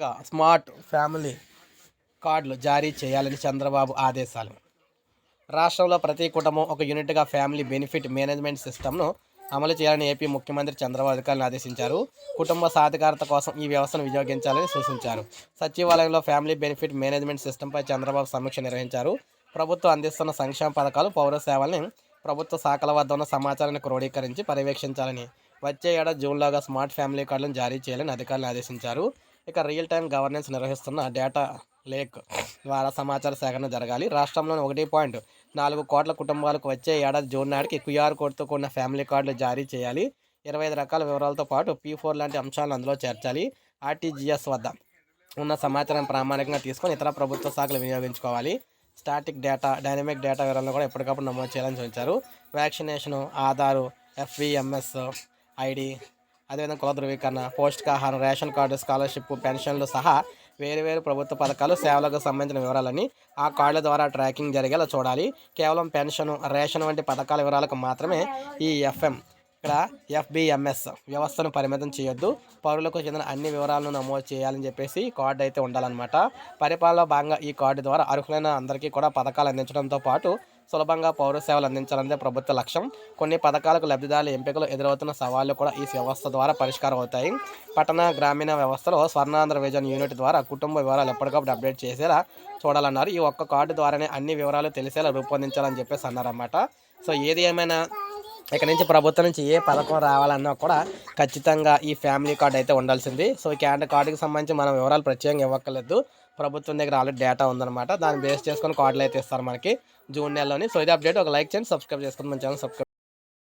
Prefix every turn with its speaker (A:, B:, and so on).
A: కొత్తగా smart family కార్డులు జారీ చేయాలని చంద్రబాబు ఆదేశాలు. రాష్ట్రంలో ప్రతి కుటుంబం ఒక యూనిట్గా ఫ్యామిలీ బెనిఫిట్ మేనేజ్మెంట్ సిస్టమ్ను అమలు చేయాలని ఏపీ ముఖ్యమంత్రి చంద్రబాబు అధికారులను ఆదేశించారు. కుటుంబ సాధికారత కోసం ఈ వ్యవస్థను వినియోగించాలని సూచించారు. సచివాలయంలో ఫ్యామిలీ బెనిఫిట్ మేనేజ్మెంట్ సిస్టంపై చంద్రబాబు సమీక్ష నిర్వహించారు. ప్రభుత్వం అందిస్తున్న సంక్షేమ పథకాలు పౌర సేవల్ని ప్రభుత్వ శాఖల వద్ద ఉన్న సమాచారాన్ని క్రోడీకరించి పర్యవేక్షించాలని వచ్చే ఏడాది జూన్లోగా స్మార్ట్ ఫ్యామిలీ కార్డులను జారీ చేయాలని అధికారులను ఆదేశించారు. ఇక రియల్ టైం గవర్నెన్స్ నిర్వహిస్తున్న డేటా లేక్ ద్వారా సమాచార సేకరణ జరగాలి. రాష్ట్రంలోని ఒకటి పాయింట్ నాలుగు కోట్ల కుటుంబాలకు వచ్చే ఏడాది జూన్ నాటికి క్యూఆర్ కోడ్తో కూడిన ఫ్యామిలీ కార్డులు జారీ చేయాలి. ఇరవై ఐదు రకాల వివరాలతో పాటు పీ ఫోర్ లాంటి అంశాలను అందులో చేర్చాలి. ఆర్టీజీఎస్ వద్ద ఉన్న సమాచారం ప్రామాణికంగా తీసుకొని ఇతర ప్రభుత్వ శాఖలు వినియోగించుకోవాలి. స్టాటిక్ డేటా డైనమిక్ డేటా వివరాలను కూడా ఎప్పటికప్పుడు నమోదు చేయాలని సూచించారు. వ్యాక్సినేషను ఆధారు ఎఫ్విఎంఎస్ ఐడి అదేవిధంగా కుల ధృవీకరణ పౌష్టికాహారం రేషన్ కార్డు స్కాలర్షిప్ పెన్షన్లు సహా వేరు వేరు ప్రభుత్వ పథకాలు సేవలకు సంబంధించిన వివరాలని ఆ కార్డుల ద్వారా ట్రాకింగ్ జరిగేలా చూడాలి. కేవలం పెన్షన్ రేషన్ వంటి పథకాల వివరాలకు మాత్రమే ఈ ఎఫ్ఎం ఇక్కడ ఎఫ్బిఎంఎస్ వ్యవస్థను పరిమితం చేయొద్దు. పౌరులకు చెందిన అన్ని వివరాలను నమోదు చేయాలని చెప్పేసి కార్డు అయితే ఉండాలన్నమాట. పరిపాలనలో భాగంగా ఈ కార్డు ద్వారా అర్హులైన అందరికీ కూడా పథకాలు అందించడంతో పాటు సులభంగా పౌర సేవలు అందించాలన్నదే ప్రభుత్వ లక్ష్యం. కొన్ని పథకాలకు లబ్ధిదారుల ఎంపికలు ఎదురవుతున్న సవాళ్ళు కూడా ఈ వ్యవస్థ ద్వారా పరిష్కారం అవుతాయి. పట్టణ గ్రామీణ వ్యవస్థలో స్వర్ణాంధ్ర విజన్ యూనిట్ ద్వారా కుటుంబ వివరాలు ఎప్పటికప్పుడు అప్డేట్ చేసేలా చూడాలన్నారు. ఈ ఒక్క కార్డు ద్వారానే అన్ని వివరాలు తెలిసేలా రూపొందించాలని చెప్పేసి అన్నారన్నమాట. సో ఏది ఏమైనా ఇక్కడ నుంచి ప్రభుత్వం నుంచి ఏ పథకం రావాలన్నా కూడా ఖచ్చితంగా ఈ ఫ్యామిలీ కార్డు అయితే ఉండాల్సింది. సో ఈ క్యాండ్ కార్డుకి సంబంధించి మనం వివరాలు ప్రత్యేకంగా ఇవ్వక్కర్లేదు. ప్రభుత్వం దగ్గర ఆల్రెడీ డేటా ఉందన్నమాట. దాన్ని బేస్ చేసుకొని కార్డులు అయితే ఇస్తారు మనకి. జూన్ నెలలోని. సో ఇది అప్డేట్. ఒక లైక్ చేయండి. సబ్స్క్రైబ్ చేసుకుని మన ఛానల్ సబ్స్క్రైబ్